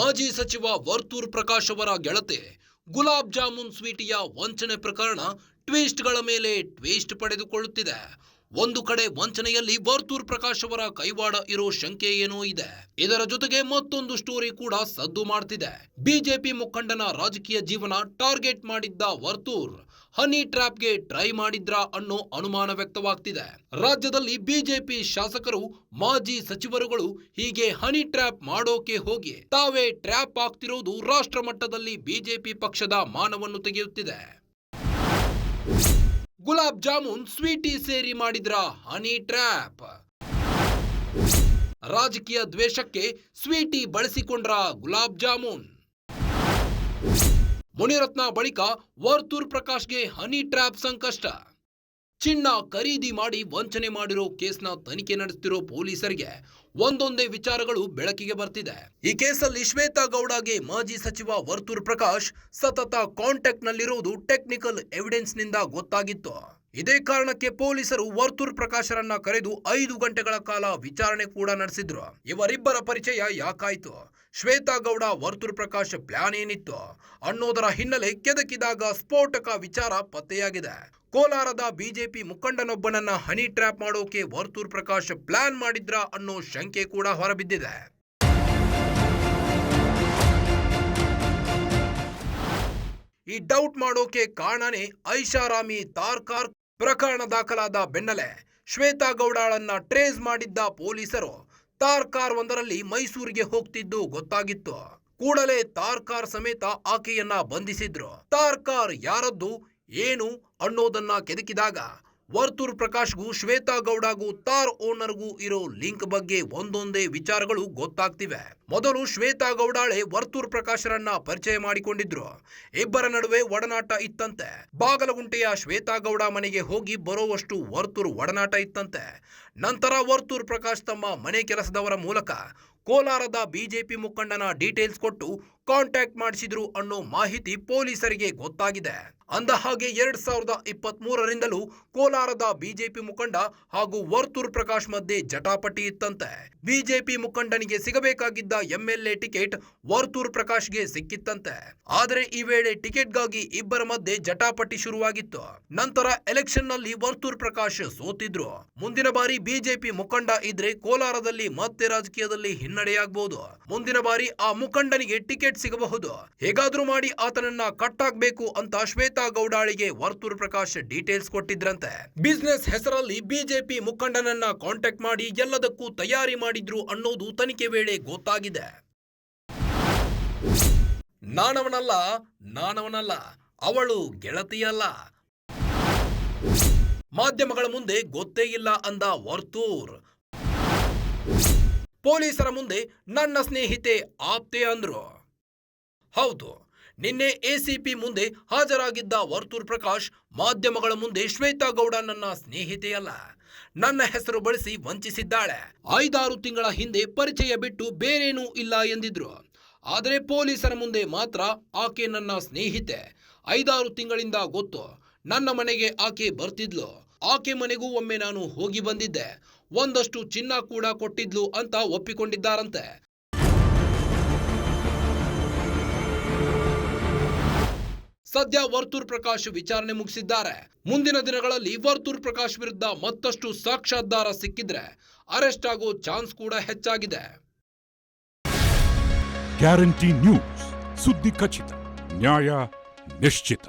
ಮಾಜಿ ಸಚಿವ ವರ್ತೂರ್ ಪ್ರಕಾಶ್ ಅವರ ಗೆಳತೆ ಗುಲಾಬ್ ಜಾಮೂನ್ ಸ್ವೀಟಿಯ ವಂಚನೆ ಪ್ರಕರಣ ಟ್ವೀಸ್ಟ್ಗಳ ಮೇಲೆ ಟ್ವೀಸ್ಟ್ ಪಡೆದುಕೊಳ್ಳುತ್ತಿದೆ. ಒಂದು ಕಡೆ ವಂಚನೆಯಲ್ಲಿ ವರ್ತೂರ್ ಪ್ರಕಾಶ್ ಅವರ ಕೈವಾಡ ಇರೋ ಶಂಕೆ ಏನೋ ಇದೆ. ಇದರ ಜೊತೆಗೆ ಮತ್ತೊಂದು ಸ್ಟೋರಿ ಕೂಡ ಸದ್ದು ಮಾಡ್ತಿದೆ. ಬಿಜೆಪಿ ಮುಖಂಡನ ರಾಜಕೀಯ ಜೀವನ ಟಾರ್ಗೆಟ್ ಮಾಡಿದ್ದ ವರ್ತೂರ್, ಹನಿ ಟ್ರ್ಯಾಪ್ಗೆ ಟ್ರೈ ಮಾಡಿದ್ರ ಅನ್ನೋ ಅನುಮಾನ ವ್ಯಕ್ತವಾಗ್ತಿದೆ. ರಾಜ್ಯದಲ್ಲಿ ಬಿಜೆಪಿ ಶಾಸಕರು, ಮಾಜಿ ಸಚಿವರುಗಳು ಹೀಗೆ ಹನಿ ಟ್ರ್ಯಾಪ್ ಮಾಡೋಕೆ ಹೋಗಿ ತಾವೇ ಟ್ರ್ಯಾಪ್ ಆಗ್ತಿರೋದು ರಾಷ್ಟ್ರ ಮಟ್ಟದಲ್ಲಿ ಬಿಜೆಪಿ ಪಕ್ಷದ ಮಾನವನ್ನು ತೆಗೆಯುತ್ತಿದೆ. ಗುಲಾಬ್ ಜಾಮೂನ್ ಸ್ವೀಟಿ ಸೇರಿ ಮಾಡಿದ್ರ ಹನಿ ಟ್ರ್ಯಾಪ್? ರಾಜಕೀಯ ದ್ವೇಷಕ್ಕೆ ಸ್ವೀಟಿ ಬಳಸಿಕೊಂಡ್ರ ಗುಲಾಬ್ ಜಾಮೂನ್? ಮುನಿರತ್ನ ಬಳಿಕ ವರ್ತೂರ್ ಪ್ರಕಾಶ್ಗೆ ಹನಿ ಟ್ರ್ಯಾಪ್ ಸಂಕಷ್ಟ. ಚಿನ್ನ ಖರೀದಿ ಮಾಡಿ ವಂಚನೆ ಮಾಡಿರೋ ಕೇಸ್ನ ತನಿಖೆ ನಡೆಸ್ತಿರೋ ಪೊಲೀಸರಿಗೆ ಒಂದೊಂದೇ ವಿಚಾರಗಳು ಬೆಳಕಿಗೆ ಬರ್ತಿದೆ. ಈ ಕೇಸಲ್ಲಿ ಶ್ವೇತಾ ಗೌಡಗೆ ಮಾಜಿ ಸಚಿವ ವರ್ತೂರ್ ಪ್ರಕಾಶ್ ಸತತ ಕಾಂಟ್ಯಾಕ್ಟ್ ನಲ್ಲಿರುವುದು ಟೆಕ್ನಿಕಲ್ ಎವಿಡೆನ್ಸ್ನಿಂದ ಗೊತ್ತಾಗಿತ್ತು. ಇದೇ ಕಾರಣಕ್ಕೆ ಪೊಲೀಸರು ವರ್ತೂರ್ ಪ್ರಕಾಶರನ್ನ ಕರೆದು ಐದು ಗಂಟೆಗಳ ಕಾಲ ವಿಚಾರಣೆ ಕೂಡ ನಡೆಸಿದ್ರು. ಇವರಿಬ್ಬರ ಪರಿಚಯ ಯಾಕಾಯ್ತು? ಶ್ವೇತಾ ಗೌಡ, ವರ್ತೂರ್ ಪ್ರಕಾಶ್ ಪ್ಲಾನ್ ಏನಿತ್ತು? ಅನ್ನೋದರ ಹಿನ್ನೆಲೆ ಕೆದಕಿದಾಗ ಸ್ಫೋಟಕ ವಿಚಾರ ಪತ್ತೆಯಾಗಿದೆ. ಕೋಲಾರದ ಬಿಜೆಪಿ ಮುಖಂಡನೊಬ್ಬನನ್ನ ಹನಿ ಟ್ರ್ಯಾಪ್ ಮಾಡೋಕೆ ವರ್ತೂರ್ ಪ್ರಕಾಶ್ ಪ್ಲಾನ್ ಮಾಡಿದ್ರ ಅನ್ನೋ ಶಂಕೆ ಕೂಡ ಹೊರಬಿದ್ದಿದೆ. ಈ ಡೌಟ್ ಮಾಡೋಕೆ ಕಾರಣನೇ ಐಷಾರಾಮಿ ತಾರ್ಕಾರ್ ಪ್ರಕರಣ ದಾಖಲಾದ ಬೆನ್ನಲ್ಲೇ ಶ್ವೇತಾ ಗೌಡಾಳನ್ನ ಟ್ರೇಸ್ ಮಾಡಿದ್ದ ಪೊಲೀಸರು ತಾರ್ಕಾರ್ ಒಂದರಲ್ಲಿ ಮೈಸೂರಿಗೆ ಹೋಗ್ತಿದ್ದು ಗೊತ್ತಾಗಿತ್ತು. ಕೂಡಲೇ ತಾರ್ಕಾರ್ ಸಮೇತ ಆಕೆಯನ್ನ ಬಂಧಿಸಿದ್ರು. ತಾರ್ಕಾರ್ ಯಾರದ್ದು? ಏನು ಅನ್ನೋದನ್ನ ಕೆದಕಿದಾಗ ವರ್ತೂರ್ ಪ್ರಕಾಶ್ಗೂ ಶ್ವೇತಾ ಗೌಡಗೂ ತಾರ್ ಓನರ್ಗೂ ಇರೋ ಲಿಂಕ್ ಬಗ್ಗೆ ಒಂದೊಂದೇ ವಿಚಾರಗಳು ಗೊತ್ತಾಗ್ತಿವೆ. ಮೊದಲು ಶ್ವೇತಾ ಗೌಡಾಳೆ ವರ್ತೂರ್ ಪ್ರಕಾಶರನ್ನ ಪರಿಚಯ ಮಾಡಿಕೊಂಡಿದ್ರು. ಇಬ್ಬರ ನಡುವೆ ಒಡನಾಟ ಇತ್ತಂತೆ. ಬಾಗಲಗುಂಟೆಯ ಶ್ವೇತಾ ಗೌಡ ಮನೆಗೆ ಹೋಗಿ ಬರೋವಷ್ಟು ವರ್ತೂರ್ ಒಡನಾಟ ಇತ್ತಂತೆ. ನಂತರ ವರ್ತೂರ್ ಪ್ರಕಾಶ್ ತಮ್ಮ ಮನೆ ಕೆಲಸದವರ ಮೂಲಕ ಕೋಲಾರದ ಬಿಜೆಪಿ ಮುಖಂಡನ ಡೀಟೇಲ್ಸ್ ಕೊಟ್ಟು ಕಾಂಟ್ಯಾಕ್ಟ್ ಮಾಡಿಸಿದ್ರು ಅನ್ನೋ ಮಾಹಿತಿ ಪೊಲೀಸರಿಗೆ ಗೊತ್ತಾಗಿದೆ. ಅಂದ ಹಾಗೆ ಎರಡ್ ಸಾವಿರದ ಇಪ್ಪತ್ತ್ ಮೂರರಿಂದಲೂ ಕೋಲಾರದ ಬಿಜೆಪಿ ಮುಖಂಡ ಹಾಗೂ ವರ್ತೂರ್ ಪ್ರಕಾಶ್ ಮಧ್ಯೆ ಜಟಾಪಟಿ ಇತ್ತಂತೆ. ಬಿಜೆಪಿ ಮುಖಂಡನಿಗೆ ಸಿಗಬೇಕಾಗಿದ್ದ ಎಂಎಲ್ಎ ಟಿಕೆಟ್ ವರ್ತೂರ್ ಪ್ರಕಾಶ್ಗೆ ಸಿಕ್ಕಿತ್ತಂತೆ. ಆದರೆ ಈ ವೇಳೆ ಟಿಕೆಟ್ಗಾಗಿ ಇಬ್ಬರ ಮಧ್ಯೆ ಜಟಾಪಟಿ ಶುರುವಾಗಿತ್ತು. ನಂತರ ಎಲೆಕ್ಷನ್ನಲ್ಲಿ ವರ್ತೂರ್ ಪ್ರಕಾಶ್ ಸೋತಿದ್ರು. ಮುಂದಿನ ಬಾರಿ ಬಿಜೆಪಿ ಮುಖಂಡ ಇದ್ರೆ ಕೋಲಾರದಲ್ಲಿ ಮತ್ತೆ ರಾಜಕೀಯದಲ್ಲಿ ಹಿನ್ನಡೆಯಾಗಬಹುದು ಮುಂದಿನ ಬಾರಿ ಆ ಮುಖಂಡನಿಗೆ ಟಿಕೆಟ್ ಸಿಗಬಹುದು. ಹೇಗಾದ್ರೂ ಮಾಡಿ ಆತನನ್ನ ಕಟ್ಟಾಕ್ಬೇಕು ಅಂತ ಶ್ವೇತಾ ಗೌಡಾಳಿಗೆ ವರ್ತೂರ್ ಪ್ರಕಾಶ್ ಡೀಟೇಲ್ಸ್ ಕೊಟ್ಟಿದ್ರಂತೆ. ಬಿಸ್ನೆಸ್ ಹೆಸರಲ್ಲಿ ಬಿಜೆಪಿ ಮುಖಂಡನನ್ನ ಕಾಂಟ್ಯಾಕ್ಟ್ ಮಾಡಿ ಎಲ್ಲದಕ್ಕೂ ತಯಾರಿ ಮಾಡಿದ್ರು ಅನ್ನೋದು ತನಿಖೆ ವೇಳೆ ಗೊತ್ತಾಗಿದೆ ನಾನವನಲ್ಲ ನಾನವನಲ್ಲ, ಅವಳು ಗೆಳತಿಯಲ್ಲ. ಮಾಧ್ಯಮಗಳ ಮುಂದೆ ಗೊತ್ತೇ ಇಲ್ಲ ಅಂದ ವರ್ತೂರ್. ಪೊಲೀಸರ ಮುಂದೆ ನನ್ನ ಸ್ನೇಹಿತೆ ಆಪ್ತೆ ಅಂದ್ರು. ಹೌದು, ನಿನ್ನೆ ಎಸಿಪಿ ಮುಂದೆ ಹಾಜರಾಗಿದ್ದ ವರ್ತೂರ್ ಪ್ರಕಾಶ್ ಮಾಧ್ಯಮಗಳ ಮುಂದೆ ಶ್ವೇತಾ ಗೌಡ ನನ್ನ ಸ್ನೇಹಿತೆಯಲ್ಲ. ನನ್ನ ಹೆಸರು ಬಳಸಿ ವಂಚಿಸಿದ್ದಾಳೆ. ಐದಾರು ತಿಂಗಳ ಹಿಂದೆ ಪರಿಚಯ ಬಿಟ್ಟು ಬೇರೇನೂ ಇಲ್ಲ ಎಂದಿದ್ರು. ಆದರೆ ಪೊಲೀಸರ ಮುಂದೆ ಮಾತ್ರ ಆಕೆ ನನ್ನ ಸ್ನೇಹಿತೆ. ಐದಾರು ತಿಂಗಳಿಂದ ಗೊತ್ತು, ನನ್ನ ಮನೆಗೆ ಆಕೆ ಬರ್ತಿದ್ಲು. ಆಕೆ ಮನೆಗೂ ಒಮ್ಮೆ ನಾನು ಹೋಗಿ ಬಂದಿದ್ದೆ. ಒಂದಷ್ಟು ಚಿನ್ನ ಕೂಡ ಕೊಟ್ಟಿದ್ಲು ಅಂತ ಒಪ್ಪಿಕೊಂಡಿದ್ದಾರಂತೆ. ಸದ್ಯ ವರ್ತೂರ್ ಪ್ರಕಾಶ್ ವಿಚಾರಣೆ ಮುಗಿಸಿದ್ದಾರೆ. ಮುಂದಿನ ದಿನಗಳಲ್ಲಿ ವರ್ತೂರ್ ಪ್ರಕಾಶ್ ವಿರುದ್ಧ ಮತ್ತಷ್ಟು ಸಾಕ್ಷಾಧಾರ ಸಿಕ್ಕಿದ್ರೆ ಅರೆಸ್ಟ್ ಆಗೋ ಚಾನ್ಸ್ ಕೂಡ ಹೆಚ್ಚಾಗಿದೆ. Guarantee news. ಸುದ್ದಿ ಖಚಿತ, ನ್ಯಾಯ ನಿಶ್ಚಿತ.